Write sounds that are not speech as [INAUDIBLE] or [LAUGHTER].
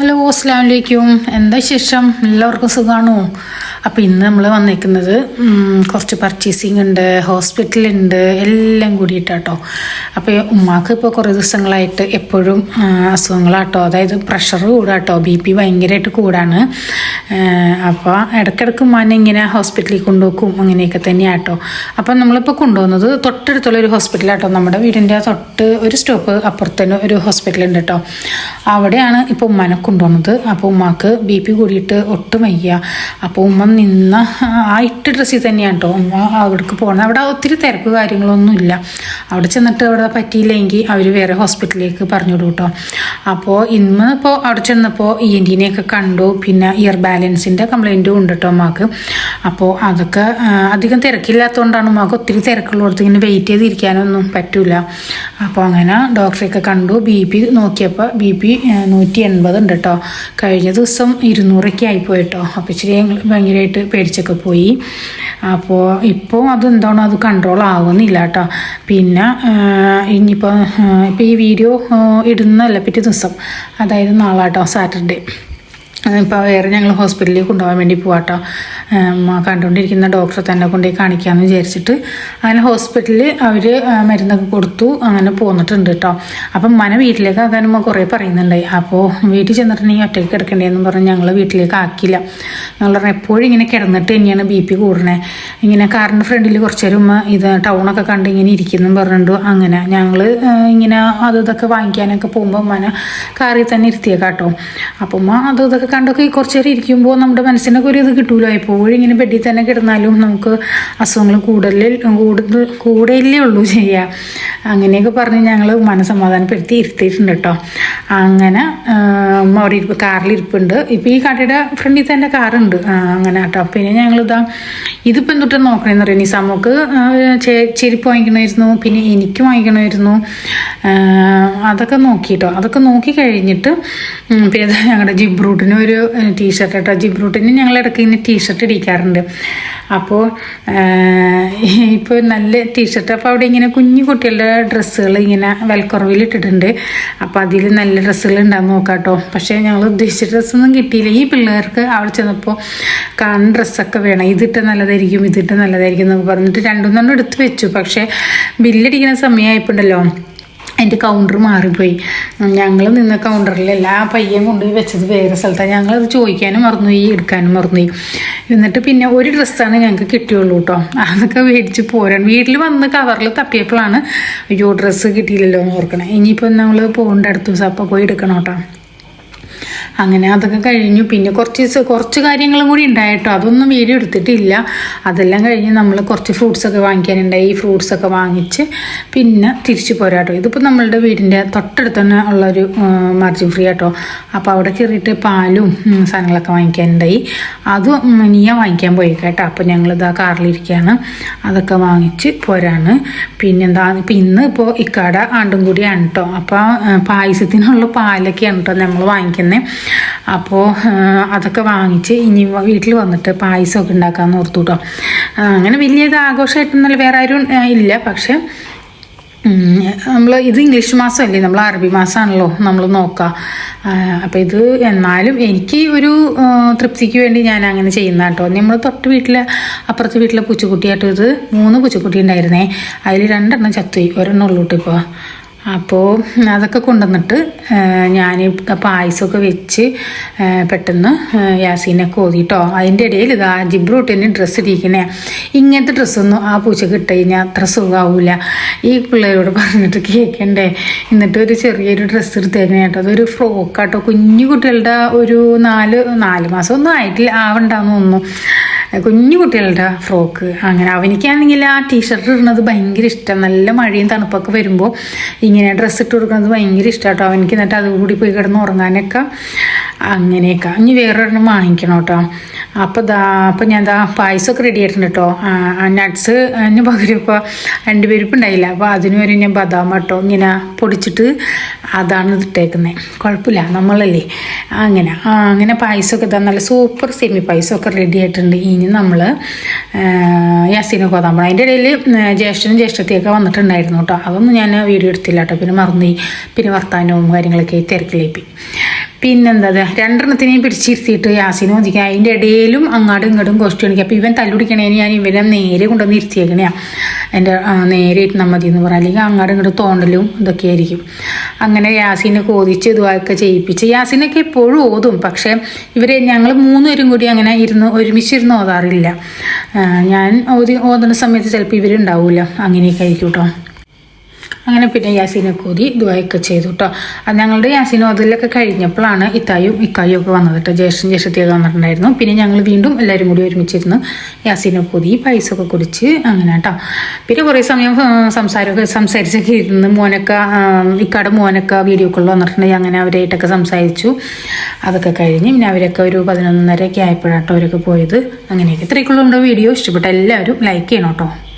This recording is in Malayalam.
ഹലോ അസ്സാം വലൈക്കും എന്താ ശേഷം എല്ലാവർക്കും സുഖമാണോ അപ്പോൾ ഇന്ന് നമ്മൾ വന്നേക്കുന്നത് കുറച്ച് പർച്ചേസിങ് ഉണ്ട് ഹോസ്പിറ്റലുണ്ട് എല്ലാം കൂടിയിട്ടാട്ടോ. അപ്പോൾ ഉമ്മാക്ക് ഇപ്പോൾ കുറേ ദിവസങ്ങളായിട്ട് എപ്പോഴും അസുഖങ്ങളാട്ടോ. അതായത് പ്രഷർ കൂടാട്ടോ ബി പി ഭയങ്കരമായിട്ട് കൂടാണ്. അപ്പോൾ ഇടയ്ക്കിടയ്ക്ക് ഉമ്മാനെ ഇങ്ങനെ ഹോസ്പിറ്റലിൽ കൊണ്ടുപോക്കും അങ്ങനെയൊക്കെ തന്നെയാട്ടോ. അപ്പം നമ്മളിപ്പോൾ കൊണ്ടുപോകുന്നത് തൊട്ടടുത്തുള്ള ഒരു ഹോസ്പിറ്റലാട്ടോ നമ്മുടെ വീടിന്റെ തൊട്ട് ഒരു സ്റ്റോപ്പ് അപ്പുറത്തന്നെ ഒരു ഹോസ്പിറ്റൽ ഉണ്ട് കേട്ടോ അവിടെയാണ് ഇപ്പോൾ ഉമ്മാനെ കൊണ്ടുപോകുന്നത് അപ്പോൾ ഉമ്മാക്ക് ബി പി കൂടിയിട്ട് ഒട്ടും വയ്യ. അപ്പോൾ ഉമ്മ നിന്ന ആ ഇട്ട ഡ്രസ്സിൽ തന്നെയാണ് കേട്ടോ അവിടേക്ക് പോകണം അവിടെ ഒത്തിരി തിരക്ക് കാര്യങ്ങളൊന്നും ഇല്ല. അവിടെ ചെന്നിട്ട് അവിടെ പറ്റിയില്ലെങ്കിൽ അവർ വേറെ ഹോസ്പിറ്റലിലേക്ക് പറഞ്ഞു വിടും കേട്ടോ അപ്പോൾ ഇന്ന് ഇപ്പോൾ അവിടെ ചെന്നപ്പോൾ ഇ എൻ ടിനെയൊക്കെ കണ്ടു. പിന്നെ ഇയർ ബാലൻസിന്റെ കംപ്ലൈന്റും ഉണ്ട് കേട്ടോ ഉമ്മാക്ക്. അപ്പോൾ അതൊക്കെ അധികം തിരക്കില്ലാത്തതുകൊണ്ടാണ് നമുക്ക് ഒത്തിരി തിരക്കുള്ളിടത്ത് ഇങ്ങനെ വെയിറ്റ് ചെയ്തിരിക്കാനൊന്നും പറ്റില്ല അപ്പോൾ അങ്ങനെ ഡോക്ടറെയൊക്കെ കണ്ടു. ബി പി നോക്കിയപ്പോൾ ബി പി നൂറ്റി എൺപത് ഉണ്ട് കേട്ടോ കഴിഞ്ഞ ദിവസം ഇരുന്നൂറൊക്കെ ആയിപ്പോയി കേട്ടോ അപ്പോൾ ഇച്ചിരി ഭയങ്കരമായിട്ട് പേടിച്ചൊക്കെ പോയി. അപ്പോൾ ഇപ്പോൾ അതെന്താണോ അത് കൺട്രോൾ ആവുന്നില്ല കേട്ടോ പിന്നെ ഇനിയിപ്പോൾ ഇപ്പോൾ ഈ വീഡിയോ ഇടുന്നല്ല പിറ്റേ ദിവസം. അതായത് നാളെ കേട്ടോ സാറ്റർഡേ ഇപ്പോൾ വേറെ ഞങ്ങൾ ഹോസ്പിറ്റലിൽ കൊണ്ടുപോകാൻ വേണ്ടി പോവാട്ടോ. കണ്ടുകൊണ്ടിരിക്കുന്ന ഡോക്ടറെ തന്നെ കൊണ്ടുപോയി കാണിക്കാമെന്ന് വിചാരിച്ചിട്ട് അങ്ങനെ ഹോസ്പിറ്റലിൽ അവർ മരുന്നൊക്കെ കൊടുത്തു അങ്ങനെ പോന്നിട്ടുണ്ട് കേട്ടോ അപ്പം മന വീട്ടിലേക്ക് ആകാനും കുറേ പറയുന്നുണ്ടായി. അപ്പോൾ വീട്ടിൽ ചെന്നിട്ടുണ്ടെങ്കിൽ ഒറ്റയ്ക്ക് കിടക്കണ്ടേന്ന് പറഞ്ഞ് ഞങ്ങൾ വീട്ടിലേക്ക് ആക്കില്ല ഞങ്ങൾ പറഞ്ഞാൽ എപ്പോഴും ഇങ്ങനെ കിടന്നിട്ട് തന്നെയാണ് ബി പി കൂടണേ. ഇങ്ങനെ കാറിന്റെ ഫ്രണ്ടിൽ കുറച്ച് നേരം ഇത് ടൗണൊക്കെ കണ്ട് ഇങ്ങനെ ഇരിക്കുന്നു പറഞ്ഞിട്ടു അങ്ങനെ ഞങ്ങൾ ഇങ്ങനെ അത് ഇതൊക്കെ വാങ്ങിക്കാനൊക്കെ പോകുമ്പോൾ മന കാറിൽ തന്നെ ഇരുത്തിയേക്കാം കേട്ടോ അപ്പം അത് ഇതൊക്കെ കണ്ടൊക്കെ കുറച്ച് നേരം ഇരിക്കുമ്പോൾ നമ്മുടെ മനസ്സിനൊക്കെ ഒരു ഇത് കിട്ടൂലോ എപ്പോഴും ഇങ്ങനെ തന്നെ കിടന്നാലും നമുക്ക് അസുഖങ്ങൾ കൂടുതൽ കൂടുതൽ കൂടെയല്ലേ ഉള്ളൂ ചെയ്യുക അങ്ങനെയൊക്കെ പറഞ്ഞ് ഞങ്ങൾ മനസമാധാനപ്പെടുത്തി ഇരുത്തിയിട്ടുണ്ട് കേട്ടോ അങ്ങനെ അവിടെ ഇരിപ്പ് കാറിലിരിപ്പുണ്ട്. ഇപ്പോൾ ഈ കടയുടെ ഫ്രണ്ടിൽ തന്നെ കാറുണ്ട്. അങ്ങനെ കേട്ടോ പിന്നെ ഞങ്ങളിതാ ഇതിപ്പോൾ എന്തൊട്ട് നോക്കണമെന്ന് പറയുന്നത് ഈ നമുക്ക് ചെരുപ്പ് വാങ്ങിക്കണമായിരുന്നു പിന്നെ എനിക്ക് വാങ്ങിക്കണമായിരുന്നു. അതൊക്കെ നോക്കിയിട്ടോ അതൊക്കെ നോക്കി കഴിഞ്ഞിട്ട് പിന്നെ ഞങ്ങളുടെ ജിബ്രൂട്ടിന് ഒരു ടീഷർട്ട് കേട്ടോ ജിബ്രൂട്ടിന് ഞങ്ങൾ ഇടയ്ക്ക് ഇങ്ങനെ ടീഷർട്ട് ഇടിക്കാറുണ്ട് അപ്പോൾ [LAUGHS] ഇപ്പോൾ നല്ല ടീഷർട്ട് അപ്പോൾ അവിടെ ഇങ്ങനെ കുഞ്ഞു കുട്ടികളുടെ ഡ്രസ്സുകൾ ഇങ്ങനെ വിലക്കുറവിൽ ഇട്ടിട്ടുണ്ട്. അപ്പോൾ അതിൽ നല്ല ഡ്രസ്സുകൾ ഉണ്ടാകും നോക്കാം കേട്ടോ പക്ഷേ ഞങ്ങൾ ഉദ്ദേശിച്ച ഡ്രസ്സൊന്നും കിട്ടിയില്ല. ഈ പിള്ളേർക്ക് അവിടെ ചെന്നപ്പോൾ കാണുന്ന ഡ്രസ്സൊക്കെ വേണം. ഇതിട്ട് നല്ലതായിരിക്കും. ഇതിട്ട് നല്ലതായിരിക്കും എന്നൊക്കെ പറഞ്ഞിട്ട് രണ്ടും തന്നെ എടുത്ത് വെച്ചു. പക്ഷേ ബില്ലടിക്കുന്ന സമയമായപ്പോണ്ടല്ലോ എന്റെ കൗണ്ടർ മാറിപ്പോയി. ഞങ്ങൾ നിന്ന കൗണ്ടറിലല്ല ആ പയ്യൻ കൊണ്ടുപോയി വെച്ചത് വേറെ സ്ഥലത്താണ് ഞങ്ങളത് ചോദിക്കാനും മറന്നുപോയി എടുക്കാനും മറന്നുപോയി. എന്നിട്ട് പിന്നെ ഒരു ഡ്രസ്സാണ് ഞങ്ങൾക്ക് കിട്ടിയുള്ളൂ കേട്ടോ അതൊക്കെ മേടിച്ച് പോരാൻ. വീട്ടിൽ വന്ന് കവറിൽ തപ്പിയപ്പോഴാണ് അയ്യോ ഡ്രസ്സ് കിട്ടിയില്ലല്ലോ എന്ന് ഓർക്കണേ. ഇനിയിപ്പോൾ നമ്മൾ പോകേണ്ട അടുത്ത ദിവസം അപ്പോൾ പോയി എടുക്കണം കേട്ടോ അങ്ങനെ അതൊക്കെ കഴിഞ്ഞു. പിന്നെ കുറച്ച് കുറച്ച് കാര്യങ്ങളും കൂടി ഉണ്ടായിട്ടോ അതൊന്നും വീഡിയോ എടുത്തിട്ടില്ല. അതെല്ലാം കഴിഞ്ഞ് നമ്മൾ കുറച്ച് ഫ്രൂട്ട്സൊക്കെ വാങ്ങിക്കാനുണ്ടായി. ഈ ഫ്രൂട്ട്സൊക്കെ വാങ്ങിച്ച് പിന്നെ തിരിച്ചു പോരാട്ടോ ഇതിപ്പോൾ നമ്മളുടെ വീടിന്റെ തൊട്ടടുത്ത് തന്നെ ഉള്ളൊരു മാർജിൻ ഫ്രീ ആട്ടോ. അപ്പോൾ അവിടെ കയറിയിട്ട് പാലും സാധനങ്ങളൊക്കെ വാങ്ങിക്കാനുണ്ടായി. അതും നീയ വാങ്ങിക്കാൻ പോയി കേട്ടോ. അപ്പോൾ ഞങ്ങളിതാ കാറിലിരിക്കുകയാണ് അതൊക്കെ വാങ്ങിച്ച് പോരാണ്. പിന്നെന്താ ഇപ്പം ഇന്ന് ഇപ്പോൾ ഇക്കാട ആണ്ടും കൂടിയാണ് കേട്ടോ. അപ്പോൾ പായസത്തിനുള്ള പാലൊക്കെയാണ് കേട്ടോ നമ്മൾ വാങ്ങിക്കുന്നത്. അപ്പോൾ അതൊക്കെ വാങ്ങിച്ച് ഇനി വീട്ടിൽ വന്നിട്ട് പായസമൊക്കെ ഉണ്ടാക്കാമെന്ന് ഓർത്തു കേട്ടോ അങ്ങനെ വലിയ ഇത് ആഘോഷമായിട്ടൊന്നും വേറെ ആരും ഇല്ല. പക്ഷേ നമ്മൾ ഇത് ഇംഗ്ലീഷ് മാസമല്ലേ നമ്മൾ അറബി മാസമാണല്ലോ നമ്മൾ നോക്കുക അപ്പോൾ ഇത് എന്നാലും എനിക്ക് ഒരു തൃപ്തിക്ക് വേണ്ടി ഞാൻ അങ്ങനെ ചെയ്യുന്ന കേട്ടോ. നമ്മൾ തൊട്ട് വീട്ടിലെ അപ്പുറത്തെ വീട്ടിലെ പൂച്ചക്കുട്ടിയായിട്ട് ഇത് മൂന്ന് പൂച്ചക്കുട്ടി ഉണ്ടായിരുന്നേ. അതിൽ രണ്ടെണ്ണം ചത്തുപോയി. ഒരെണ്ണം ഉള്ളൂ ഇപ്പോൾ അപ്പോൾ അതൊക്കെ കൊണ്ടുവന്നിട്ട് ഞാൻ പായസമൊക്കെ വെച്ച് പെട്ടെന്ന് യാസീനൊക്കെ ഓതിട്ടോ. അതിന്റെ ഇടയിൽ ഇതാ ജിബ്രൂട്ടിന് ഡ്രസ്സ് ഇരിക്കണേ ഇങ്ങനത്തെ ഡ്രസ്സൊന്നും ആ പൂച്ചക്ക് ഇട്ട് കഴിഞ്ഞാൽ അത്ര സുഖമാവില്ല ഈ പിള്ളേരോട് പറഞ്ഞിട്ട് കേൾക്കണ്ടേ എന്നിട്ട് ഒരു ചെറിയൊരു ഡ്രസ്സ് എടുത്തേക്കണേ കേട്ടോ. അതൊരു ഫ്രോക്കാട്ടോ കുഞ്ഞു കുട്ടികളുടെ ഒരു നാല് നാല് മാസം ഒന്നും ആയിട്ടില്ല. ആവണ്ടെന്ന് തോന്നുന്നു. കുഞ്ഞു കുട്ടികളുടെ ഫ്രോക്ക് അങ്ങനെ അവനിക്കാണെങ്കിൽ ആ ടീഷർട്ട് ഇടുന്നത് ഭയങ്കര ഇഷ്ടം. നല്ല മഴയും തണുപ്പൊക്കെ വരുമ്പോൾ ഇങ്ങനെ ഡ്രസ്സ് ഇട്ട് കൊടുക്കുന്നത് ഭയങ്കര ഇഷ്ടമാട്ടോ അവനിക്ക് എന്നിട്ട് അതുകൂടി പോയി കിടന്ന് ഉറങ്ങാനൊക്കെ. അങ്ങനെയൊക്കെ. ഇനി വേറൊരെണ്ണം വാങ്ങിക്കണം കേട്ടോ. അപ്പോൾ ദാ അപ്പോൾ ഞാൻ ദാ പായസമൊക്കെ റെഡി ആയിട്ടുണ്ട് കേട്ടോ. നട്ട്സ് അതിന് പകരം ഇപ്പോൾ രണ്ട് പേരിപ്പം ഉണ്ടായില്ല അപ്പോൾ അതിന് വരെ ഞാൻ ബദാം കേട്ടോ ഇങ്ങനെ പൊടിച്ചിട്ട് അതാണ് ഇട്ടേക്കുന്നത് കുഴപ്പമില്ല നമ്മളല്ലേ. അങ്ങനെ അങ്ങനെ പായസമൊക്കെ ഇതാ നല്ല സൂപ്പർ സെമി പായസമൊക്കെ റെഡി ആയിട്ടുണ്ട്. ഇനി നമ്മൾ യാസീനെ കോതാൻ പോകണം അതിന്റെ ഇടയിൽ ജ്യേഷ്ഠനും ജ്യേഷ്ഠത്തിയൊക്കെ വന്നിട്ടുണ്ടായിരുന്നു കേട്ടോ. അതൊന്നും ഞാൻ വീഡിയോ എടുത്തില്ല കേട്ടോ. പിന്നെ മറന്നു പിന്നെ വർത്താനവും കാര്യങ്ങളൊക്കെ തിരക്കിലേപ്പി പിന്നെന്താ രണ്ടെണ്ണത്തിനെയും പിടിച്ചിരുത്തിയിട്ട് യാസിനെ ഒതുക്കി അതിന്റെ ഇടയിലും അങ്ങാടും ഇങ്ങോട്ടും കോസ്റ്റ് കാണിക്കുക അപ്പോൾ ഇവൻ തല്ലുപിടിക്കണേന് ഞാൻ ഇവനെ നേരെ കൊണ്ടുവന്ന് ഇരുത്തിയേക്കണയാ എന്റെ നേരെ ഇരുന്നാൽ മതി എന്ന് പറയാം അല്ലെങ്കിൽ അങ്ങാടും ഇങ്ങോട്ടും തോണ്ടലും ഇതൊക്കെ ആയിരിക്കും അങ്ങനെ യാസിനെ കോതിച്ച് ഇതുമൊക്കെ ചെയ്യിപ്പിച്ച്. യാസിനൊക്കെ എപ്പോഴും ഓതും. പക്ഷേ ഇവരെ ഞങ്ങൾ മൂന്നുപേരും കൂടി അങ്ങനെ ഇരുന്ന് ഒരുമിച്ചിരുന്ന് ഓതാറില്ല. ഞാൻ ഓതി ഓതുന്ന സമയത്ത് ചിലപ്പോൾ ഇവരുണ്ടാവില്ല അങ്ങനെയൊക്കെ ആയിരിക്കും കേട്ടോ അങ്ങനെ പിന്നെ യാസീനെ കൂതി ദുബായൊക്കെ ചെയ്തു കേട്ടോ അത് ഞങ്ങളുടെ യാസീനും അതിലൊക്കെ കഴിഞ്ഞപ്പോഴാണ് ഇത്തായും ഇക്കായും ഒക്കെ വന്നത് കേട്ടോ. ജ്യേഷ്ഠൻ ജ്യേഷ്ഠത്തിയൊക്കെ വന്നിട്ടുണ്ടായിരുന്നു. പിന്നെ ഞങ്ങൾ വീണ്ടും എല്ലാവരും കൂടി ഒരുമിച്ചിരുന്ന് യാസീനെ കൂതി പൈസ ഒക്കെ കുടിച്ച് അങ്ങനെ കേട്ടോ. പിന്നെ കുറേ സമയം സംസാരമൊക്കെ സംസാരിച്ചൊക്കെ ഇരുന്ന് മോനൊക്കെ ഇക്കാടെ മോനൊക്കെ വീഡിയോ കോളിൽ വന്നിട്ടുണ്ടെങ്കിൽ അങ്ങനെ അവരായിട്ടൊക്കെ സംസാരിച്ചു. അതൊക്കെ കഴിഞ്ഞ് പിന്നെ അവരൊക്കെ ഒരു പതിനൊന്നരയൊക്കെ ആയപ്പോഴാട്ടോ അവരൊക്കെ പോയത്. അങ്ങനെയൊക്കെ. ഇത്രയൊക്കെയുള്ള വീഡിയോ. ഇഷ്ടപ്പെട്ട എല്ലാവരും ലൈക്ക് ചെയ്യണം കേട്ടോ.